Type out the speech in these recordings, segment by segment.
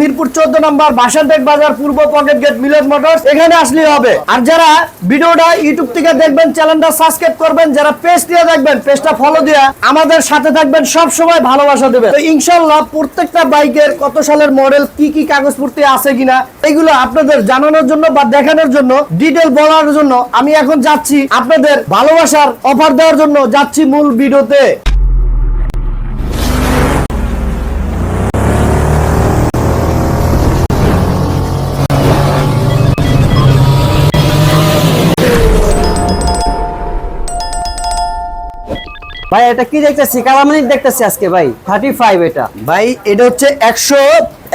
মিরপুর চোদ্দ নম্বর বাসানটেক বাজার পূর্ব pocket gate, মিলন motors. এখানে আসলেই হবে। আর যারা ভিডিওটা ইউটিউব থেকে দেখবেন, চ্যানেলটা সাবস্ক্রাইব করবেন, যারা পেজ দিয়ে দেখবেন, পেজটা ফলো দিয়ে আমাদের সাথে থাকবেন। সব সময় ভালোবাসা দেবেন। তো ইনশাল্লাহ প্রত্যেকটা বাইকের কত সালের মডেল, কি কি কাগজপত্র আছে কিনা, এগুলো আপনাদের জানানোর জন্য বা দেখানোর জন্য ডিটেল বলার জন্য আমি এখন যাচ্ছি আপনাদের ভালোবাসার অফার দেওয়ার জন্য যাচ্ছি মূল ভিডিওতে। ভাই এটা কি দেখতেছি? কালামানির দেখতেছি আজকে ভাই। থার্টি ফাইভ এটা। ভাই এটা হচ্ছে একশো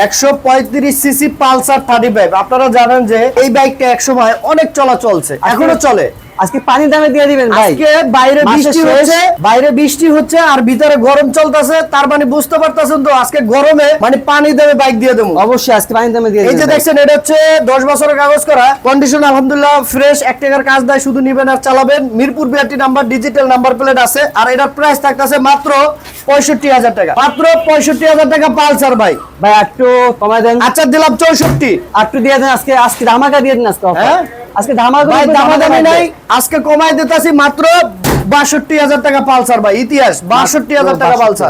একশো পঁয়ত্রিশ সিসি পালসার থার্টি ফাইভ আপনারা জানেন যে এই বাইকটা এক সময় অনেক চলা চলছে। এখনও চলে। আজকে পানি দামে দিয়ে দিবেন ভাই। আজকে বাইরে বৃষ্টি হচ্ছে বাইরে বৃষ্টি হচ্ছে আর ভিতরে গরম চলতেছে তার মানে বুঝতে পারতাছেন তো আজকে গরমে মানে পানি দামে বাইক দিয়ে দেবো। অবশ্যই আজকে পানি দামে দিয়ে এই যে দেখছেন এটা হচ্ছে দশ বছরের কাগজ করা। কন্ডিশন আলহামদুলিল্লাহ ফ্রেশ এক টাকার কাজ দেয় শুধু নিবেন আর চালাবেন। Mirpur BRT number digital number plate আছে আর এটার প্রাইস থাকতেছে মাত্র পঁয়ষট্টি হাজার টাকা। মাত্র পঁয়ষট্টি হাজার টাকা পালসার ভাই। ভাই একটু কমাই দেন। আচ্ছা দিলাম চৌষট্টি। একটু দিয়ে দেন আজকে আজকে ধামাকা দিয়ে দিন আজকে। হ্যাঁ? আজকে ধামাকা দামাদামি নাই আজকে কমাই দিতেছি মাত্র বাষট্টি হাজার টাকা পালসার ভাই ইতিহাস বাষট্টি হাজার টাকা পালসার।